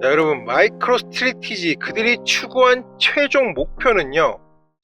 자, 여러분 마이크로 스트레티지 그들이 추구한 최종 목표는요.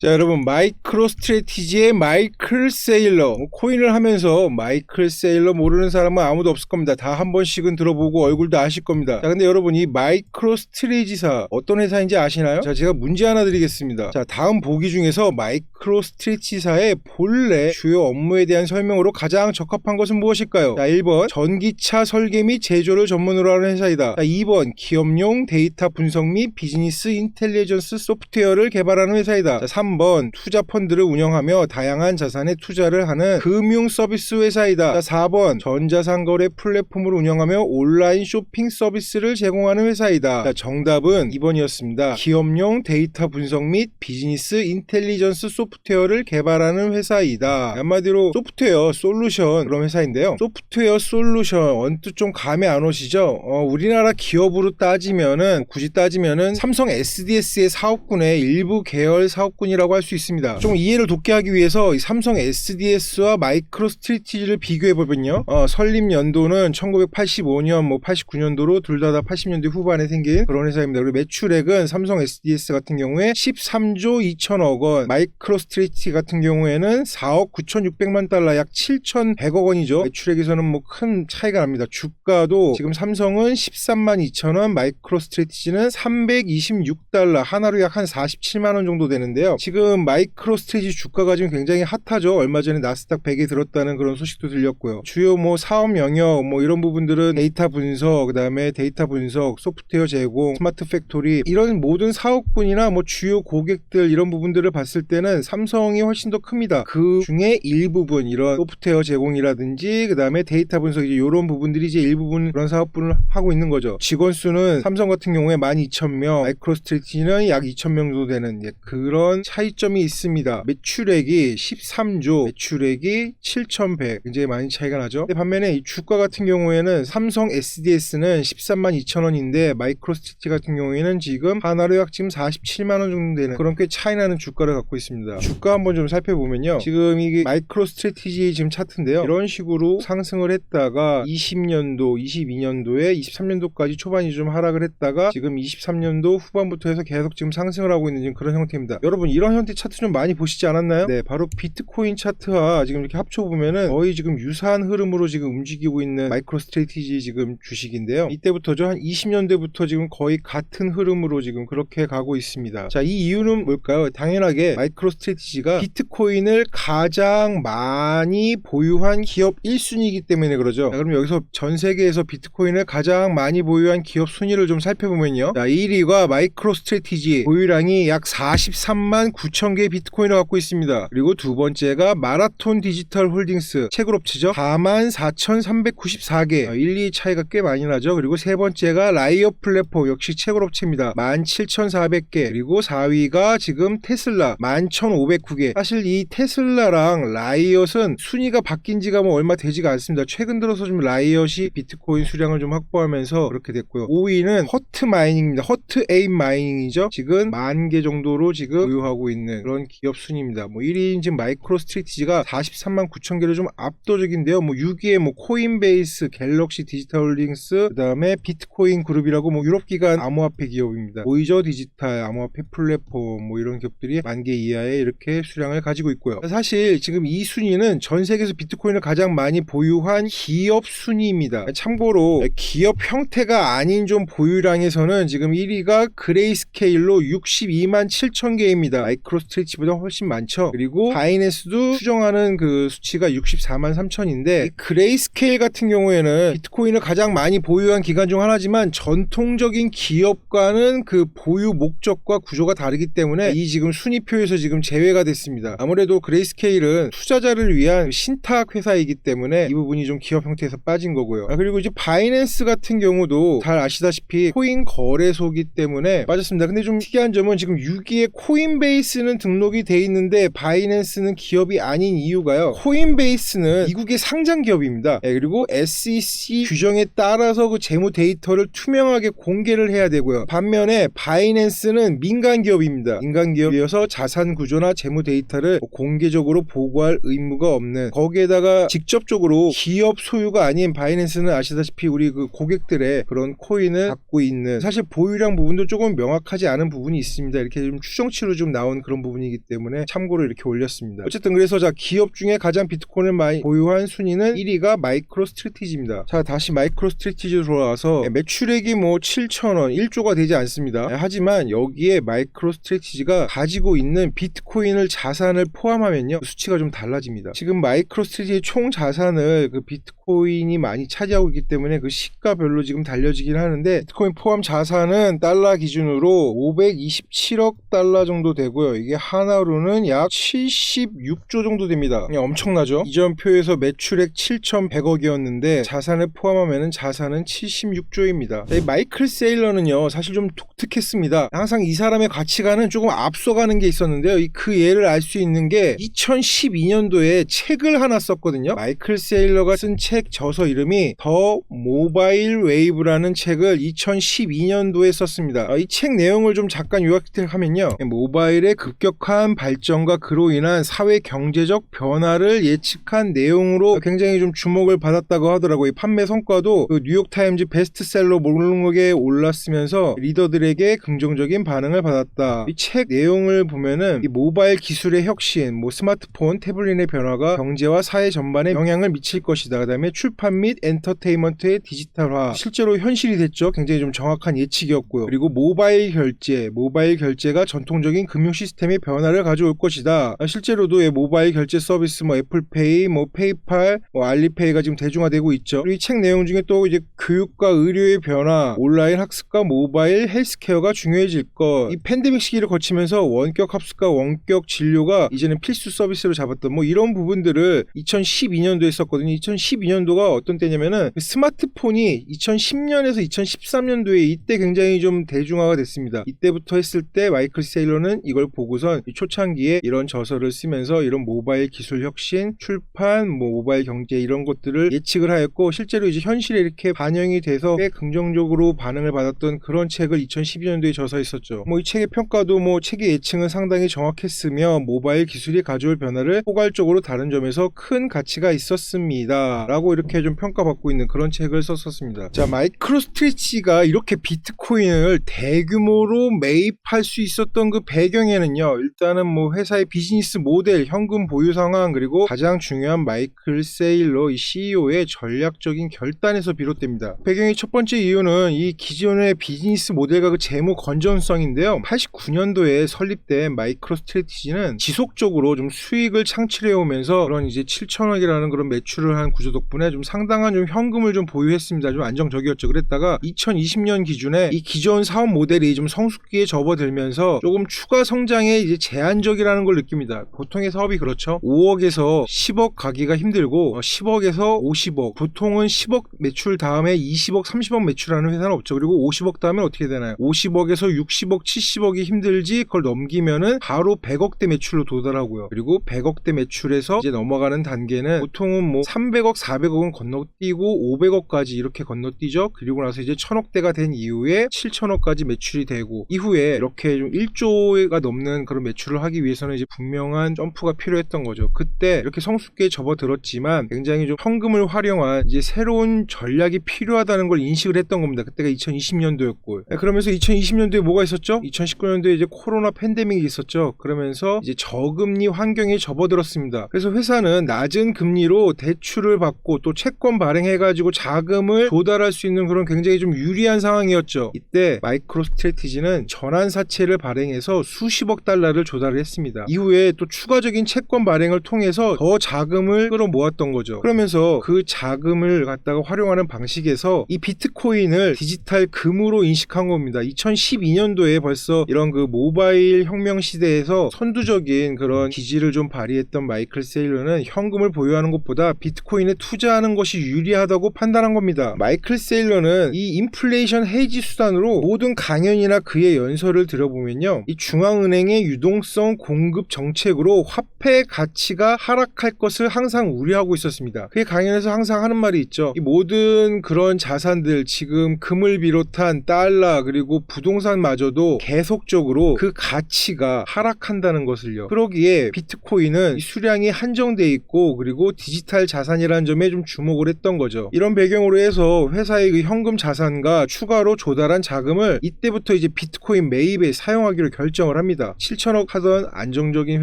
자 여러분 마이크로 스트레티지의 마이클 세일러 뭐, 코인을 하면서 마이클 세일러 모르는 사람은 아무도 없을 겁니다. 다 한 번씩은 들어보고 얼굴도 아실 겁니다. 자 근데 여러분 이 마이크로 스트레지사 어떤 회사인지 아시나요? 자 제가 문제 하나 드리겠습니다. 자 다음 보기 중에서 마이크로 스트레지사의 본래 주요 업무에 대한 설명으로 가장 적합한 것은 무엇일까요? 자 1번 전기차 설계 및 제조를 전문으로 하는 회사이다. 자 2번 기업용 데이터 분석 및 비즈니스 인텔리전스 소프트웨어를 개발하는 회사이다. 자 3번 투자 펀드를 운영하며 다양한 자산에 투자를 하는 금융 서비스 회사이다. 자 4번 전자상 거래 플랫폼을 운영하며 온라인 쇼핑 서비스를 제공하는 회사이다. 자 정답은 2번이었습니다. 기업용 데이터 분석 및 비즈니스 인텔리전스 소프트웨어를 개발하는 회사이다. 한마디로 소프트웨어 솔루션 그런 회사인데요. 소프트웨어 솔루션 언뜻 좀 감이 안 오시죠? 어, 우리나라 기업으로 따지면은 굳이 따지면은 삼성 SDS의 사업군의 일부 계열 사업군이라고 할 수 있습니다. 좀 이해를 돕게 하기 위해서 이 삼성 SDS와 마이크로 스트리티지를 비교해 보면요. 어, 설립 연도는 1985년, 뭐 89년도로 둘 다 다 80년대 후반에 생긴 그런 회사입니다. 그리고 매출액은 삼성 SDS 같은 경우에 13조 2천억 원, 마이크로 스트리티 같은 경우에는 4억 9,600만 달러, 약 7,100억 원이죠. 매출액에서는 뭐 큰 차이가 납니다. 주가도 지금 삼성은 13만 2천 원, 마이크로 스트리티지는 326달러, 하나로 약 한 47만 원 정도 되는데요. 지금 마이크로 스트리티 주가가 지금 굉장히 핫하죠. 얼마 전에 나스닥 100에 들었다는 그런 소식도 들렸고요. 주요 뭐 사업 영역 뭐 이런 부분들은 데이터 분석, 그다음에 데이터 분석, 소프트웨어 제공, 스마트 팩토리 이런 모든 사업군이나 뭐 주요 고객들 이런 부분들을 봤을 때는 삼성이 훨씬 더 큽니다. 그 중에 일부분 이런 소프트웨어 제공이라든지 그다음에 데이터 분석 이제 이런 부분들이 이제 일부분 그런 사업분을 하고 있는 거죠. 직원 수는 삼성 같은 경우에 12,000명, 마이크로 스트리티는 약 2,000명 정도 되는 예, 그런 차이점이 있습니다. 매출액이 13조, 매출액이 7,100 굉장히 많이 차이가 나죠. 반면에 이 주가 같은 경우에는 삼성 SDS는 13만 2천 원인데 마이크로스트리티 같은 경우에는 지금 하나로 약 지금 47만 원 정도 되는 그런 꽤 차이 나는 주가를 갖고 있습니다. 주가 한번 좀 살펴보면요. 지금 이게 마이크로스트레티지 지금 차트인데요. 이런 식으로 상승을 했다가 20년도, 22년도에 23년도까지 초반이 좀 하락을 했다가 지금 23년도 후반부터 해서 계속 지금 상승을 하고 있는 지금 그런 형태입니다. 여러분 이런 형태 차트 좀 많이 보시지 않았나요? 네, 바로 비트코인 차트와 지금 이렇게 합쳐보면은 거의 지금 유사한 흐름으로 지금 움직이고 있는 마이크로 스트레티지 지금 주식인데요. 이때부터죠. 한 20년대부터 지금 거의 같은 흐름으로 지금 그렇게 가고 있습니다. 자, 이 이유는 뭘까요? 당연하게 마이크로 스트레티지가 비트코인을 가장 많이 보유한 기업 1순위이기 때문에 그러죠. 자, 그럼 여기서 전 세계에서 비트코인을 가장 많이 보유한 기업 순위를 좀 살펴보면요. 자, 1위가 마이크로 스트레티지 보유량이 약 43만 9천 개의 비트코인을 갖고 있습니다. 그리고 두 번째가 마라톤 디지털 홀딩스 채굴업체죠. 4만 4,394개. 1, 2 차이가 꽤 많이 나죠. 그리고 세 번째가 라이어 플랫폼 역시 채굴업체입니다. 17,400개. 그리고 4위가 지금 테슬라 11,509개. 사실 이 테슬라랑 라이엇은 순위가 바뀐 지가 뭐 얼마 되지가 않습니다. 최근 들어서 좀 라이엇이 비트코인 수량을 좀 확보하면서 그렇게 됐고요. 5위는 허트 마이닝입니다. 허트 에임 마이닝이죠. 지금 만 개 정도로 지금 보유하고 있는 그런 기업 순위입니다. 뭐 1위인 지금 마이크로 스트리티지가 43만 9천 개를 좀 압도적인데요. 뭐 6위에 뭐 코인베이스, 갤럭시 디지털 홀딩스, 그다음에 비트코인 그룹이라고 뭐 유럽 기관 암호화폐 기업입니다. 보이저 디지털 암호화폐 플랫폼 뭐 이런 기업들이 만 개 이하의 이렇게 수량을 가지고 있고요. 사실 지금 이 순위는 전 세계에서 비트코인을 가장 많이 보유한 기업 순위입니다. 참고로 기업 형태가 아닌 좀 보유량에서는 지금 1위가 그레이스케일로 62만 7천 개입니다. 마이크로 스트레치보다 훨씬 많죠. 그리고 바이낸스도 추정하는 그 수치가 64만 3천인데 그레이스케일 같은 경우에는 비트코인을 가장 많이 보유한 기관 중 하나지만 전통적인 기업과는 그 보유 목적과 구조가 다르기 때문에 이 지금 순위표에서 지금 제외가 됐습니다. 아무래도 그레이스케일은 투자자를 위한 신탁 회사이기 때문에 이 부분이 좀 기업 형태에서 빠진 거고요. 아, 그리고 이제 바이낸스 같은 경우도 잘 아시다시피 코인 거래소기 때문에 빠졌습니다. 근데 좀 특이한 점은 지금 6위에 코인베이스 는 등록이 돼 있는데 바이낸스는 기업이 아닌 이유가요. 코인베이스는 미국의 상장 기업입니다. 예, 그리고 SEC 규정에 따라서 그 재무 데이터를 투명하게 공개를 해야 되고요. 반면에 바이낸스는 민간 기업입니다. 민간 기업이어서 자산 구조나 재무 데이터를 공개적으로 보고할 의무가 없는 거기에다가 직접적으로 기업 소유가 아닌 바이낸스는 아시다시피 우리 그 고객들의 그런 코인을 갖고 있는 사실 보유량 부분도 조금 명확하지 않은 부분이 있습니다. 이렇게 좀 추정치로 좀 나온 그런 부분이기 때문에 참고로 이렇게 올렸습니다. 어쨌든 그래서 자 기업 중에 가장 비트코인을 많이 보유한 순위는 1위가 마이크로 스트레티지입니다. 자 다시 마이크로 스트레티지로 돌아와서 예, 매출액이 뭐 7천원 1조가 되지 않습니다. 예, 하지만 여기에 마이크로 스트레티지가 가지고 있는 비트코인을 자산을 포함하면요 수치가 좀 달라집니다. 지금 마이크로 스트레티지의 총 자산을 그 비트코인이 많이 차지하고 있기 때문에 그 시가별로 지금 달려지긴 하는데 비트코인 포함 자산은 달러 기준으로 527억 달러 정도 되고 요. 이게 하나로는 약 76조 정도 됩니다. 그냥 엄청나죠? 이전 표에서 매출액 7,100억이었는데 자산을 포함하면 자산은 76조입니다. 이 마이클 세일러는요 사실 좀 독특했습니다. 항상 이 사람의 가치관은 조금 앞서가는 게 있었는데요. 이- 그 예를 알 수 있는 게 2012년도에 책을 하나 썼거든요. 마이클 세일러가 쓴 책 저서 이름이 더 모바일 웨이브라는 책을 2012년도에 썼습니다. 이 책 내용을 좀 잠깐 요약하면요. 모바일 의 급격한 발전과 그로 인한 사회 경제적 변화를 예측한 내용으로 굉장히 좀 주목을 받았다고 하더라고요. 이 판매 성과도 그 뉴욕타임즈 베스트셀러 목록에 올랐으면서 리더들에게 긍정적인 반응을 받았다. 이 책 내용을 보면은 이 모바일 기술의 혁신, 뭐 스마트폰, 태블릿의 변화가 경제와 사회 전반에 영향을 미칠 것이다. 그다음에 출판 및 엔터테인먼트의 디지털화 실제로 현실이 됐죠. 굉장히 좀 정확한 예측이었고요. 그리고 모바일 결제, 모바일 결제가 전통적인 금융 시스템의 변화를 가져올 것이다. 아, 실제로도 이 모바일 결제 서비스 뭐 애플페이, 뭐 페이팔, 뭐 알리페이가 지금 대중화되고 있죠. 이 책 내용 중에 또 이제 교육과 의료의 변화, 온라인 학습과 모바일 헬스케어가 중요해질 것. 이 팬데믹 시기를 거치면서 원격 학습과 원격 진료가 이제는 필수 서비스로 잡았던 뭐 이런 부분들을 2012년도에 썼거든요. 2012년도가 어떤 때냐면은 그 스마트폰이 2010년에서 2013년도에 이때 굉장히 좀 대중화가 됐습니다. 이때부터 했을 때 마이클 세일러는 이걸 보고선 이 초창기에 이런 저서를 쓰면서 이런 모바일 기술 혁신, 출판, 뭐 모바일 경제 이런 것들을 예측을 하였고 실제로 이제 현실에 이렇게 반영이 돼서 꽤 긍정적으로 반응을 받았던 그런 책을 2012년도에 저서했었죠. 뭐 이 책의 평가도 뭐 책의 예측은 상당히 정확했으며 모바일 기술이 가져올 변화를 포괄적으로 다른 점에서 큰 가치가 있었습니다. 라고 이렇게 좀 평가받고 있는 그런 책을 썼었습니다. 자, 마이크로 스트레치가 이렇게 비트코인을 대규모로 매입할 수 있었던 그 배경에 는요. 일단은 뭐 회사의 비즈니스 모델, 현금 보유 상황, 그리고 가장 중요한 마이클 세일러 이 CEO의 전략적인 결단에서 비롯됩니다. 배경의 첫 번째 이유는 이 기존의 비즈니스 모델과 그 재무 건전성인데요. 89년도에 설립된 마이크로 스트레티지는 지속적으로 좀 수익을 창출해 오면서 그런 이제 7천억이라는 그런 매출을 한 구조 덕분에 좀 상당한 좀 현금을 좀 보유했습니다. 좀 안정적이었죠. 그랬다가 2020년 기준에 이 기존 사업 모델이 좀 성숙기에 접어들면서 조금 추가 성 장에 이제 제한적이라는 걸 느낍니다. 보통의 사업이 그렇죠. 5억에서 10억 가기가 힘들고 10억에서 50억 보통은 10억 매출 다음에 20억 30억 매출하는 회사는 없죠. 그리고 50억 다음에 어떻게 되나요? 50억에서 60억 70억이 힘들지 그걸 넘기면은 바로 100억대 매출로 도달하고요. 그리고 100억대 매출에서 이제 넘어가는 단계는 보통은 뭐 300억 400억은 건너뛰고 500억까지 이렇게 건너뛰죠. 그리고 나서 이제 1000억대가 된 이후에 7천억까지 매출이 되고 이후에 이렇게 좀 1조가 넘는 그런 매출을 하기 위해서는 이제 분명한 점프가 필요했던 거죠. 그때 이렇게 성숙기에 접어들었지만 굉장히 좀 현금을 활용한 이제 새로운 전략이 필요하다는 걸 인식을 했던 겁니다. 그때가 2020년도였고 그러면서 2020년도에 뭐가 있었죠? 2019년도에 이제 코로나 팬데믹이 있었죠. 그러면서 이제 저금리 환경에 접어들었습니다. 그래서 회사는 낮은 금리로 대출을 받고 또 채권 발행해가지고 자금을 조달할 수 있는 그런 굉장히 좀 유리한 상황이었죠. 이때 마이크로 스트레티지는 전환 사채를 발행해서 수십 억 달러를 조달을 했습니다. 이후에 또 추가적인 채권 발행을 통해서 더 자금을 끌어모았던 거죠. 그러면서 그 자금을 갖다가 활용하는 방식에서 이 비트코인을 디지털 금으로 인식한 겁니다. 2012년도에 벌써 이런 그 모바일 혁명 시대에서 선두적인 그런 기지를 좀 발휘했던 마이클 세일러는 현금을 보유하는 것보다 비트코인에 투자하는 것이 유리하다고 판단한 겁니다. 마이클 세일러는 이 인플레이션 헤이지 수단으로 모든 강연이나 그의 연설을 들어보면요. 이 중앙은행 의 유동성 공급 정책으로 화폐 가치가 하락할 것을 항상 우려하고 있었습니다. 그의 강연에서 항상 하는 말이 있죠. 이 모든 그런 자산들 지금 금을 비롯한 달러 그리고 부동산마저도 계속적으로 그 가치가 하락한다는 것을요. 그러기에 비트코인은 이 수량이 한정돼 있고 그리고 디지털 자산이라는 점에 좀 주목을 했던 거죠. 이런 배경으로 해서 회사의 그 현금 자산과 추가로 조달한 자금을 이때부터 이제 비트코인 매입에 사용하기로 결정을 합니다. 7천억 하던 안정적인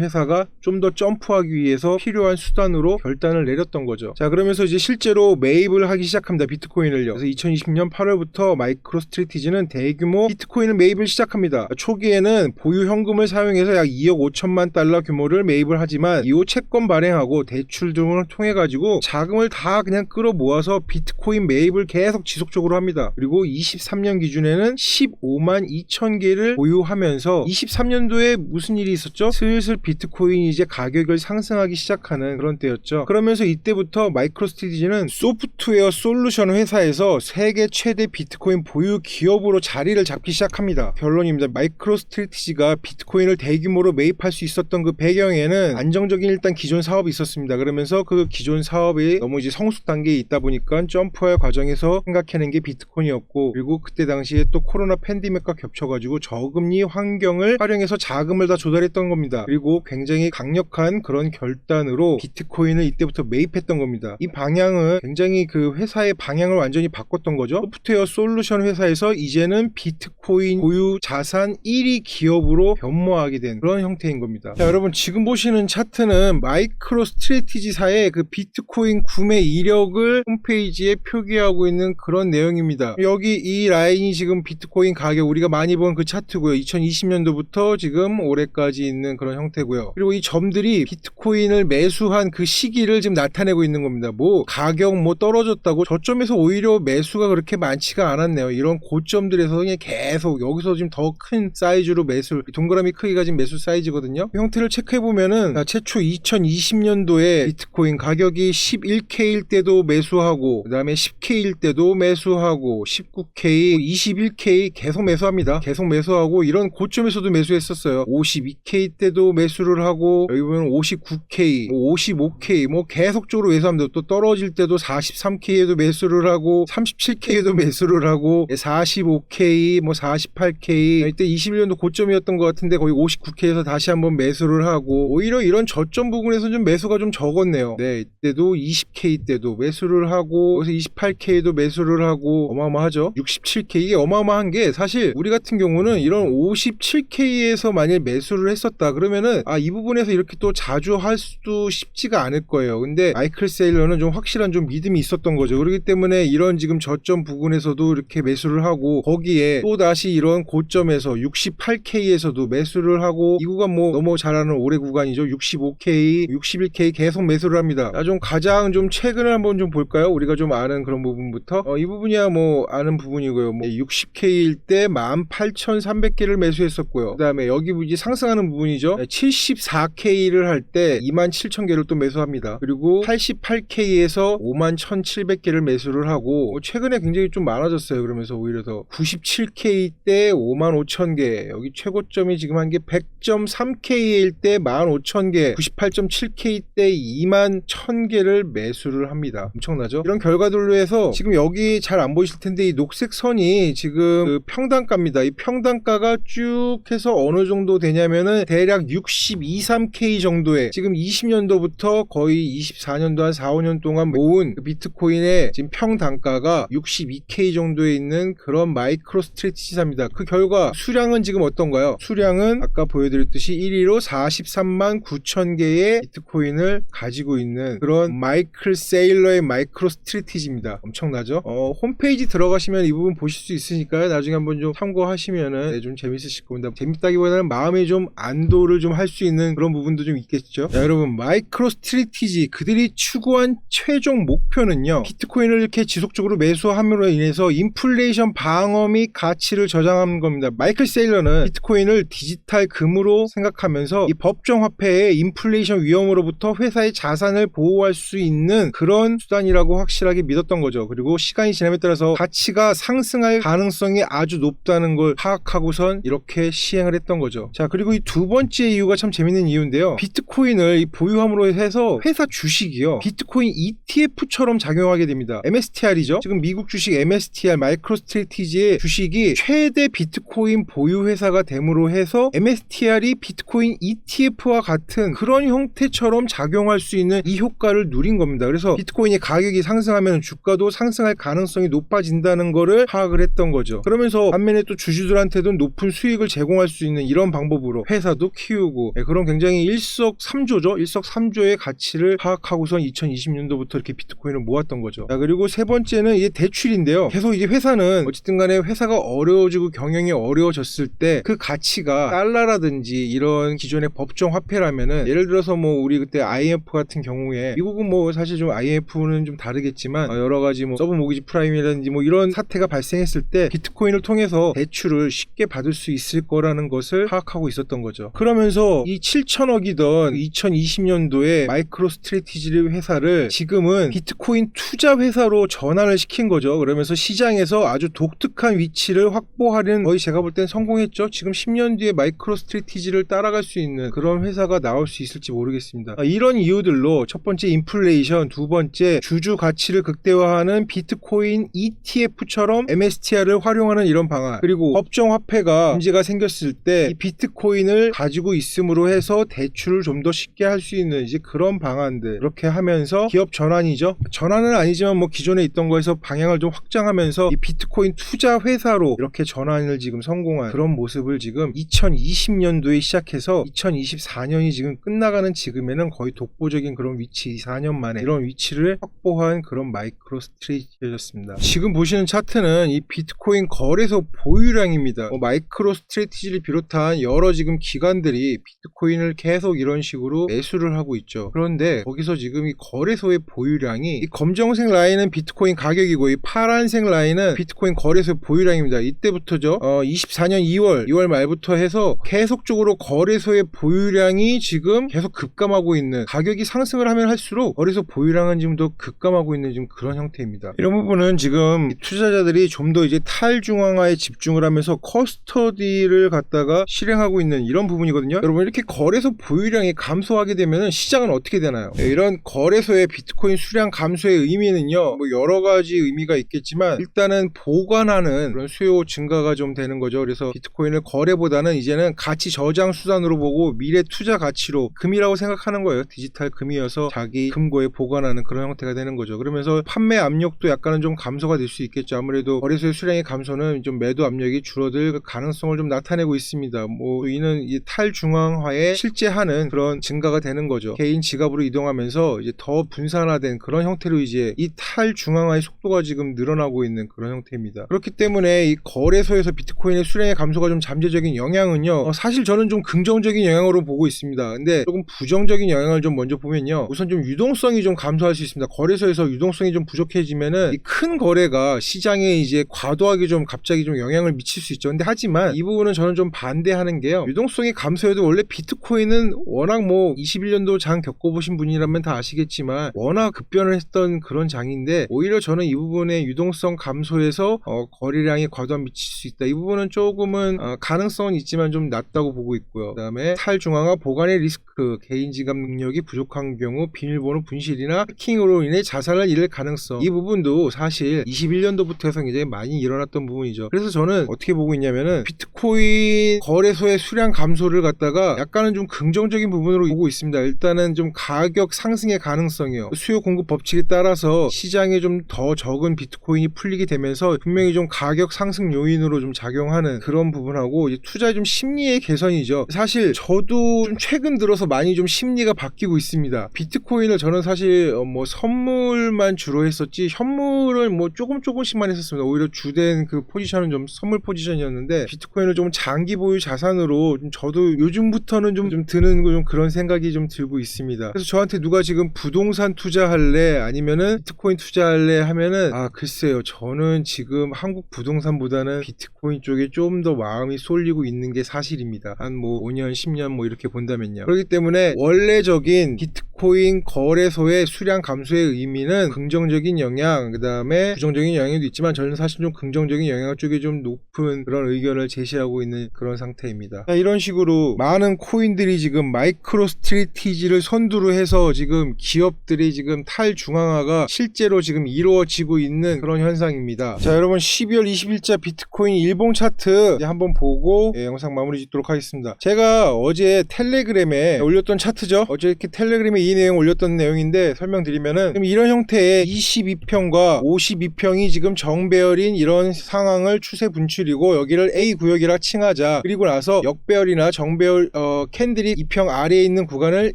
회사가 좀 더 점프하기 위해서 필요한 수단으로 결단을 내렸던 거죠. 자 그러면서 이제 실제로 매입을 하기 시작합니다. 비트코인을요. 그래서 2020년 8월부터 마이크로 스트레티지는 대규모 비트코인을 매입을 시작합니다. 초기에는 보유 현금을 사용해서 약 2억 5천만 달러 규모를 매입을 하지만 이후 채권 발행하고 대출 등을 통해 가지고 자금을 다 그냥 끌어 모아서 비트코인 매입을 계속 지속적으로 합니다. 그리고 23년 기준에는 15만 2천 개를 보유하면서 23년 도에 무슨 일이 있었죠? 슬슬 비트코인이 이제 가격을 상승하기 시작하는 그런 때였죠. 그러면서 이때부터 마이크로스트리지는 소프트웨어 솔루션 회사에서 세계 최대 비트코인 보유 기업으로 자리를 잡기 시작합니다. 결론입니다. 마이크로스트리티지가 비트코인을 대규모로 매입할 수 있었던 그 배경에는 안정적인 일단 기존 사업이 있었습니다. 그러면서 그 기존 사업이 너무 이제 성숙 단계에 있다 보니까 점프할 과정에서 생각해낸 게 비트코인이었고 그리고 그때 당시에 또 코로나 팬데믹과 겹쳐가지고 저금리 환경을 활용 해서 자금을 다 조달했던 겁니다. 그리고 굉장히 강력한 그런 결단으로 비트코인을 이때부터 매입했던 겁니다. 이 방향은 굉장히 그 회사의 방향을 완전히 바꿨던 거죠. 소프트웨어 솔루션 회사에서 이제는 비트코인 보유 자산 1위 기업으로 변모하게 된 그런 형태인 겁니다. 자, 여러분 지금 보시는 차트는 마이크로 스트레티지사의 그 비트코인 구매 이력을 홈페이지에 표기하고 있는 그런 내용입니다. 여기 이 라인이 지금 비트코인 가격 우리가 많이 본 그 차트고요. 2020년도부터 지금 올해까지 있는 그런 형태고요. 그리고 이 점들이 비트코인을 매수한 그 시기를 지금 나타내고 있는 겁니다. 뭐 가격 뭐 떨어졌다고 저점에서 오히려 매수가 그렇게 많지가 않았네요. 이런 고점들에서 그냥 계속 여기서 지금 더 큰 사이즈로 매수 동그라미 크기가 지금 매수 사이즈거든요. 형태를 체크해 보면은 최초 2020년도에 비트코인 가격이 11K일 때도 매수하고 그다음에 10K일 때도 매수하고 19K, 21K 계속 매수합니다. 계속 매수하고 이런 고점에서도 매수했 었어요. 52K 때도 매수를 하고 여기 보면 59K, 55K 뭐 계속적으로 매수합니다. 또 떨어질 때도 43K에도 매수를 하고 37K에도 매수를 하고 45K, 뭐 48K 이때 21년도 고점이었던 것 같은데 거의 59K에서 다시 한번 매수를 하고 오히려 이런 저점 부분에서 좀 매수가 좀 적었네요. 네, 이때도 20K 때도 매수를 하고 여기서 28K도 매수를 하고 어마어마하죠. 67K 이게 어마어마한 게 사실 우리 같은 경우는 이런 57K에서 만약 매수를 했었다 그러면은 아 이 부분에서 이렇게 또 자주 할 수도 쉽지가 않을 거예요. 근데 마이클 세일러는 좀 확실한 좀 믿음이 있었던 거죠. 그렇기 때문에 이런 지금 저점 부분에서도 이렇게 매수를 하고 거기에 또 다시 이런 고점에서 68K에서도 매수를 하고 이 구간 뭐 너무 잘 아는 올해 구간이죠. 65K, 61K 계속 매수를 합니다. 아, 좀 가장 좀 최근을 한번 좀 볼까요? 우리가 좀 아는 그런 부분부터 어, 이 부분이야 뭐 아는 부분이고요. 뭐 60K일 때 18,300개를 매수했었고요. 그다음에 여기 이제 상승하는 부분이죠. 74K를 할 때 27,000개를 또 매수합니다. 그리고 88K에서 51,700개를 매수를 하고 어, 최근에 굉장히 좀 많아졌어요. 그러면서 오히려 더 97K 때 55,000개 여기 최고점이 지금 한 게 100.3K일 때 15,000개 98.7K 때 21,000개를 매수를 합니다. 엄청나죠? 이런 결과들로 해서 지금 여기 잘 안 보이실 텐데 이 녹색 선이 지금 그 평단가입니다. 이 평단가가 쭉 해서 어느 정도 되냐면은 대략 62, 3K 정도의 지금 20년도부터 거의 24년도 한 4, 5년 동안 모은 그 비트코인의 지금 평 단가가 62K 정도에 있는 그런 마이크로 스트레티지사입니다. 그 결과 수량은 지금 어떤가요? 수량은 아까 보여드렸듯이 1위로 43만 9천 개의 비트코인을 가지고 있는 그런 마이클 세일러의 마이크로 스트레티지입니다. 엄청나죠? 어, 홈페이지 들어가시면 이 부분 보실 수 있으니까요. 나중에 한번 좀 참고하시면은 네, 좀 재밌으실 겁니다. 재밌다기 보다는 마음이 좀 안도를 좀 할 수 있는 그런 부분도 좀 있겠죠. 자, 여러분 마이크로 스트레티지 그들이 추구한 최종 목표는요. 비트코인을 이렇게 지속적으로 매수함으로 인해서 인플레이션 방어 및 가치를 저장하는 겁니다. 마이클 세일러는 비트코인을 디지털 금으로 생각하면서 이 법정 화폐의 인플레이션 위험으로부터 회사의 자산을 보호할 수 있는 그런 수단이라고 확실하게 믿었던 거죠. 그리고 시간이 지남에 따라서 가치가 상승할 가능성이 아주 높다는 걸 파악하고선 이렇게 시행을 했던 거죠. 자, 그리고 이 두 번째 이유가 참 재밌는 이유인데요. 비트코인을 이 보유함으로 해서 회사 주식이요. 비트코인 ETF처럼 작용하게 됩니다. MSTR이죠. 지금 미국 주식 MSTR 마이크로 스트레티지의 주식이 최대 비트코인 보유 회사가 됨으로 해서 MSTR이 비트코인 ETF와 같은 그런 형태처럼 작용할 수 있는 이 효과를 누린 겁니다. 그래서 비트코인의 가격이 상승하면 주가도 상승할 가능성이 높아진다는 거를 파악을 했던 거죠. 그러면서 반면에 또 주주들한테도 높은 수익을 제공할 수 있는 이런 방법으로 회사도 키우고 예, 그런 굉장히 일석삼조죠. 일석삼조의 가치를 파악하고선 2020년도부터 이렇게 비트코인을 모았던 거죠. 자, 그리고 세 번째는 이게 대출인데요. 계속 이게 회사는 어쨌든 간에 회사가 어려워지고 경영이 어려워졌을 때 그 가치가 달러라든지 이런 기존의 법정 화폐라면은 예를 들어서 뭐 우리 그때 IMF 같은 경우에 미국은 뭐 사실 좀 IMF는 좀 다르겠지만 어, 여러 가지 뭐 서브 모기지 프라임이라든지 뭐 이런 사태가 발생했을 때 비트코인을 통해서 대출을 쉽게 받을 수 있을 거라는 것을 파악하고 있었던 거죠. 그러면서 이 7천억이던 2020년도에 마이크로 스트레티지 회사를 지금은 비트코인 투자 회사로 전환을 시킨 거죠. 그러면서 시장에서 아주 독특한 위치를 확보하는 거의 제가 볼 땐 성공했죠. 지금 10년 뒤에 마이크로 스트레티지를 따라갈 수 있는 그런 회사가 나올 수 있을지 모르겠습니다. 아, 이런 이유들로 첫 번째 인플레이션, 두 번째 주주 가치를 극대화하는 비트코인 ETF처럼 MSTR을 활용하는 이런 방안, 그리고 법정 화폐가 문제가 생겼을 때이 비트코인을 가지고 있음으로 해서 대출을 좀 더 쉽게 할 수 있는 이제 그런 방안들 이렇게 하면서 기업 전환이죠. 전환은 아니지만 뭐 기존에 있던 거에서 방향을 좀 확장하면서 이 비트코인 투자 회사로 이렇게 전환을 지금 성공한 그런 모습을 지금 2020년도에 시작해서 2024년이 지금 끝나가는 지금에는 거의 독보적인 그런 위치 4년 만에 이런 위치를 확보한 그런 마이크로 스트레이트였습니다. 지금 보시는 차트는 이 비트코인 거래소 보유량입니다. 뭐 마이크로 스트레티지를 비롯 한 여러 지금 기관들이 비트코인을 계속 이런 식으로 매수를 하고 있죠. 그런데 거기서 지금 이 거래소의 보유량이 이 검정색 라인은 비트코인 가격이고 이 파란색 라인은 비트코인 거래소 보유량입니다. 이때부터죠. 어, 24년 2월, 2월 말부터 해서 계속적으로 거래소의 보유량이 지금 계속 급감하고 있는 가격이 상승을 하면 할수록 거래소 보유량은 지금 더 급감하고 있는 지금 그런 형태입니다. 이런 부분은 지금 이 투자자들이 좀 더 이제 탈중앙화에 집중을 하면서 커스터디를 갖다가 실행하고 있는 이런 부분이거든요. 여러분 이렇게 거래소 보유량이 감소하게 되면 시장은 어떻게 되나요? 네, 이런 거래소의 비트코인 수량 감소의 의미는요. 뭐 여러 가지 의미가 있겠지만 일단은 보관하는 그런 수요 증가가 좀 되는 거죠. 그래서 비트코인을 거래보다는 이제는 가치 저장 수단으로 보고 미래 투자 가치로 금이라고 생각하는 거예요. 디지털 금이어서 자기 금고에 보관하는 그런 형태가 되는 거죠. 그러면서 판매 압력도 약간은 좀 감소가 될 수 있겠죠. 아무래도 거래소의 수량의 감소는 좀 매도 압력이 줄어들 가능성을 좀 나타내고 있습니다. 뭐 이는 이 탈중앙화에 실제하는 그런 증가가 되는 거죠. 개인 지갑으로 이동하면서 이제 더 분산화된 그런 형태로 이제 이 탈중앙화의 속도가 지금 늘어나고 있는 그런 형태입니다. 그렇기 때문에 이 거래소에서 비트코인의 수량의 감소가 좀 잠재적인 영향은요. 어, 사실 저는 좀 긍정적인 영향으로 보고 있습니다. 근데 조금 부정적인 영향을 좀 먼저 보면요. 우선 좀 유동성이 좀 감소할 수 있습니다. 거래소에서 유동성이 좀 부족해지면은 이큰 거래가 시장에 이제 과도하게 좀 갑자기 좀 영향을 미칠 수 있죠. 근데 하지만 이 부분은 저는 좀 반 대하는 게요. 유동성이 감소해도 원래 비트코인은 워낙 뭐 21년도 장 겪어보신 분이라면 다 아시겠지만 워낙 급변을 했던 그런 장인데 오히려 저는 이 부분의 유동성 감소에서 어, 거래량이 과도한 미칠 수 있다. 이 부분은 조금은 어, 가능성은 있지만 좀 낮다고 보고 있고요. 그다음에 탈중앙화 보관의 리스크, 개인 지갑 능력이 부족한 경우 비밀번호 분실이나 해킹으로 인해 자산을 잃을 가능성 이 부분도 사실 21년도부터 해서 굉장히 많이 일어났던 부분이죠. 그래서 저는 어떻게 보고 있냐면은 비트코인 거래소의 수량 감소를 갖다가 약간은 좀 긍정적인 부분으로 보고 있습니다. 일단은 좀 가격 상승의 가능성이요. 수요 공급 법칙에 따라서 시장에 좀 더 적은 비트코인이 풀리게 되면서 분명히 좀 가격 상승 요인으로 좀 작용하는 그런 부분하고 투자의 좀 심리의 개선이죠. 사실 저도 좀 최근 들어서 많이 좀 심리가 바뀌고 있습니다. 비트코인을 저는 사실 어, 뭐 선물만 주로 했었지 현물을 뭐 조금 조금씩만 했었습니다. 오히려 주된 그 포지션은 좀 선물 포지션이었는데 비트코인을 좀 장기 보유 자산으로 좀 저도 요즘부터는 좀, 좀 드는 좀 그런 생각이 좀 들고 있습니다. 그래서 저한테 누가 지금 부동산 투자할래 아니면은 비트코인 투자할래 하면은 아 글쎄요 저는 지금 한국 부동산보다는 비트코인 쪽에 좀 더 마음이 쏠리고 있는 게 사실입니다. 한 뭐 5년 10년 뭐 이렇게 본다면요. 그렇기 때문에 원래적인 비트코인 거래소의 수량 감소의 의미는 긍정적인 영향, 그 다음에 부정적인 영향도 있지만 저는 사실 좀 긍정적인 영향 쪽에 좀 높은 그런 의견을 제시하고 있는 그런 상태입니다. 자, 이런 식으로 많은 코인들이 지금 마이크로 스트리티지를 선두로 해서 지금 기업들이 지금 탈중앙화가 실제로 지금 이루어지고 있는 그런 현상입니다. 자, 여러분 12월 20일자 비트코인 일봉 차트 한번 보고 예, 영상 마무리 짓도록 하겠습니다. 제가 어제 텔레그램에 올렸던 차트죠. 어제 이렇게 텔레그램에 이 내용 올렸던 내용인데 설명드리면은 이런 형태의 22평과 52평이 지금 정배열인 이런 상황을 추세 분출이고 여기를 A 구역이라 칭하자. 그리고 나서 역배열이나 정배열 어, 캔들이 2평 아래에 있는 구간을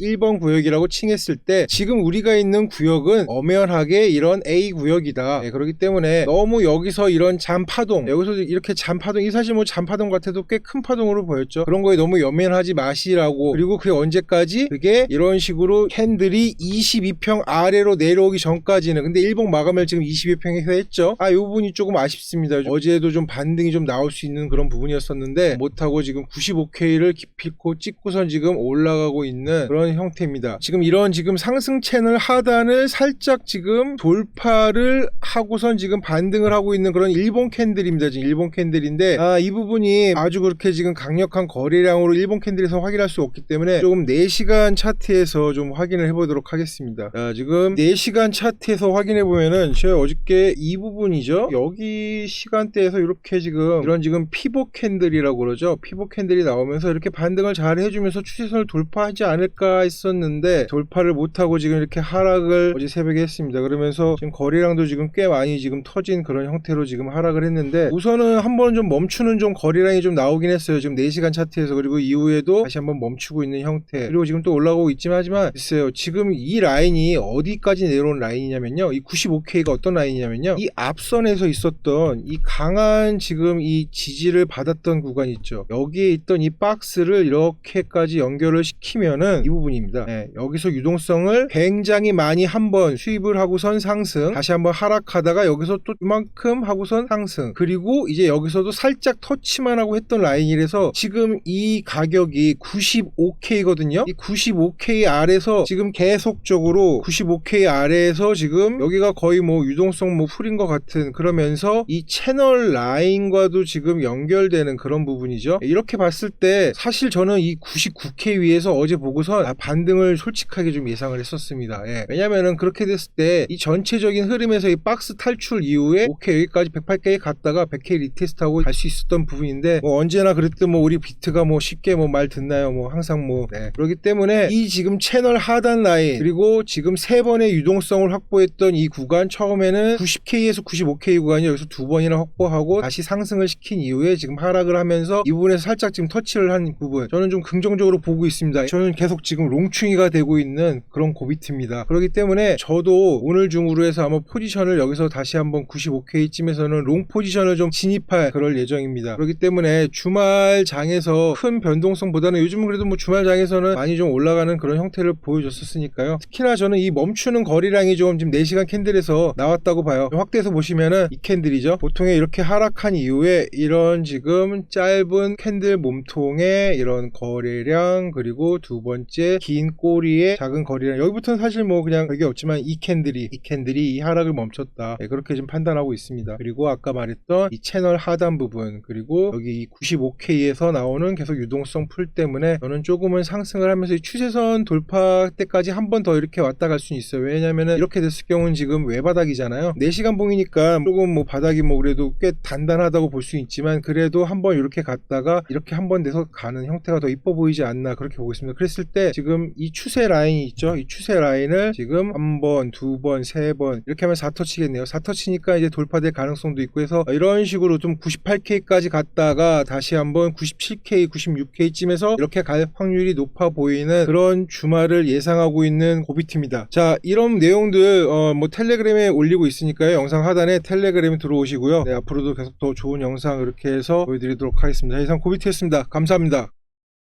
1번 구역이라고 칭했을 때 지금 우리가 있는 구역은 엄연하게 이런 A 구역이다. 예, 그렇기 때문에 너무 여기서 이런 잔파동 여기서 이렇게 잔파동 이 사실 뭐 잔파동 같아도 꽤 큰 파동으로 보였죠. 그런 거에 너무 연연하지 마시라고 그리고 그게 언제까지 그게 이런 식으로 캔들이 22평 아래로 내려오기 전까지는 근데 일봉 마감을 지금 22평에서 했죠. 아, 이 부분이 조금 아쉽습니다. 어제도 좀 반등이 좀 나올 수 있는 그런 부분이었었는데 못하 고 지금 95K를 기필코 찍고선 지금 올라가고 있는 그런 형태입니다. 지금 이런 지금 상승 채널 하단을 살짝 지금 돌파를 하고선 지금 반등을 하고 있는 그런 일본 캔들입니다. 지금 일본 캔들인데 아, 이 부분이 아주 그렇게 지금 강력한 거래량으로 일본 캔들에서 확인할 수 없기 때문에 조금 4시간 차트에서 좀 확인을 해보도록 하겠습니다. 자, 지금 4시간 차트에서 확인해 보면은 제가 어저께 이 부분이죠. 여기 시간대에서 이렇게 지금 이런 지금 피복 캔들이라고 그러죠. 피복 캔들이 나오면서 이렇게 반등을 잘 해주면서 추세선을 돌파하지 않을까 했었는데 돌파를 못하고 지금 이렇게 하락을 어제 새벽에 했습니다. 그러면서 지금 거래량도 지금 꽤 많이 지금 터진 그런 형태로 지금 하락을 했는데 우선은 한번 좀 멈추는 좀 거래량이 좀 나오긴 했어요. 지금 4시간 차트에서. 그리고 이후에도 다시 한번 멈추고 있는 형태. 그리고 지금 또 올라오고 있지만 하지만 글쎄요. 지금 이 라인이 어디까지 내려온 라인이냐면요. 이 95K가 어떤 라인이냐면요. 이 앞선에서 있었던 이 강한 지금 이 지지를 받았던 구간 있죠 여기에 있던 이 박스를 이렇게까지 연결을 시키면은 이 부분입니다 네, 여기서 유동성을 굉장히 많이 한번 수입을 하고선 상승 다시 한번 하락하다가 여기서 또 이만큼 하고선 상승 그리고 이제 여기서도 살짝 터치만 하고 했던 라인이라서 지금 이 가격이 95K거든요. 이 95K 아래서 지금 계속적으로 95K 아래에서 지금 여기가 거의 뭐 유동성 뭐 풀인 것 같은 그러면서 이 채널 라인과도 지금 연결되는 그런 부분이죠. 이렇게 봤을 때 사실 저는 이 99K 위에서 어제 보고서 아, 반등을 솔직하게 좀 예상을 했었습니다. 예. 왜냐면은 그렇게 됐을 때 이 전체적인 흐름에서 이 박스 탈출 이후에 오케이 여기까지 108K 갔다가 100K 리테스트하고 갈 수 있었던 부분인데 뭐 언제나 그랬듯 뭐 우리 비트가 뭐 쉽게 뭐 말 듣나요? 뭐 항상 뭐 네. 그렇기 때문에 이 지금 채널 하단 라인 그리고 지금 세 번의 유동성을 확보했던 이 구간 처음에는 90K에서 95K 구간이 여기서 두 번이나 확보하고 다시 상승을 시킨 이후에 지금 하락을 하면서 이 부분에서 살짝 지금 터치를 한 부분 저는 좀 긍정적으로 보고 있습니다. 저는 계속 지금 롱충이가 되고 있는 그런 고비트입니다. 그렇기 때문에 저도 오늘 중으로 해서 아마 포지션을 여기서 다시 한번 95K쯤에서는 롱 포지션을 좀 진입할 그럴 예정입니다. 그렇기 때문에 주말 장에서 큰 변동성보다는 요즘은 그래도 뭐 주말 장에서는 많이 좀 올라가는 그런 형태를 보여줬었으니까요. 특히나 저는 이 멈추는 거리량이 좀 지금 4시간 캔들에서 나왔다고 봐요. 확대해서 보시면은 이 캔들이죠. 보통에 이렇게 하락한 이후에 이런 지금 짧은 캔들 몸통의 이런 거래량 그리고 두 번째 긴 꼬리의 작은 거래량 여기부터는 사실 뭐 그냥 별게 없지만 이 캔들이 이 캔들이 이 하락을 멈췄다. 네, 그렇게 좀 판단하고 있습니다. 그리고 아까 말했던 이 채널 하단 부분 그리고 여기 이 95K에서 나오는 계속 유동성 풀 때문에 저는 조금은 상승을 하면서 이 추세선 돌파 때까지 한 번 더 이렇게 왔다 갈 수는 있어요. 왜냐면은 이렇게 됐을 경우는 지금 외바닥이잖아요. 4시간 봉이니까 조금 뭐 바닥이 뭐 그래도 꽤 단단하다고 볼 수 있지만 그래도 한번 이렇게 갔다 가 이렇게 한번 돼서 가는 형태가 더 이뻐 보이지 않나 그렇게 보고 있습니다. 그랬을 때 지금 이 추세 라인이 있죠. 이 추세 라인을 지금 한 번, 두 번, 세 번 이렇게 하면 4터치겠네요. 4터치니까 이제 돌파될 가능성도 있고 해서 이런 식으로 좀 98K까지 갔다가 다시 한번 97K, 96K쯤에서 이렇게 갈 확률이 높아 보이는 그런 주말을 예상하고 있는 고비트입니다. 자, 이런 내용들 어, 뭐 텔레그램에 올리고 있으니까요. 영상 하단에 텔레그램 들어오시고요. 네, 앞으로도 계속 더 좋은 영상 이렇게 해서 보여드리도록 하겠습니다. 자, 이상 고비트였습니다. 감사합니다.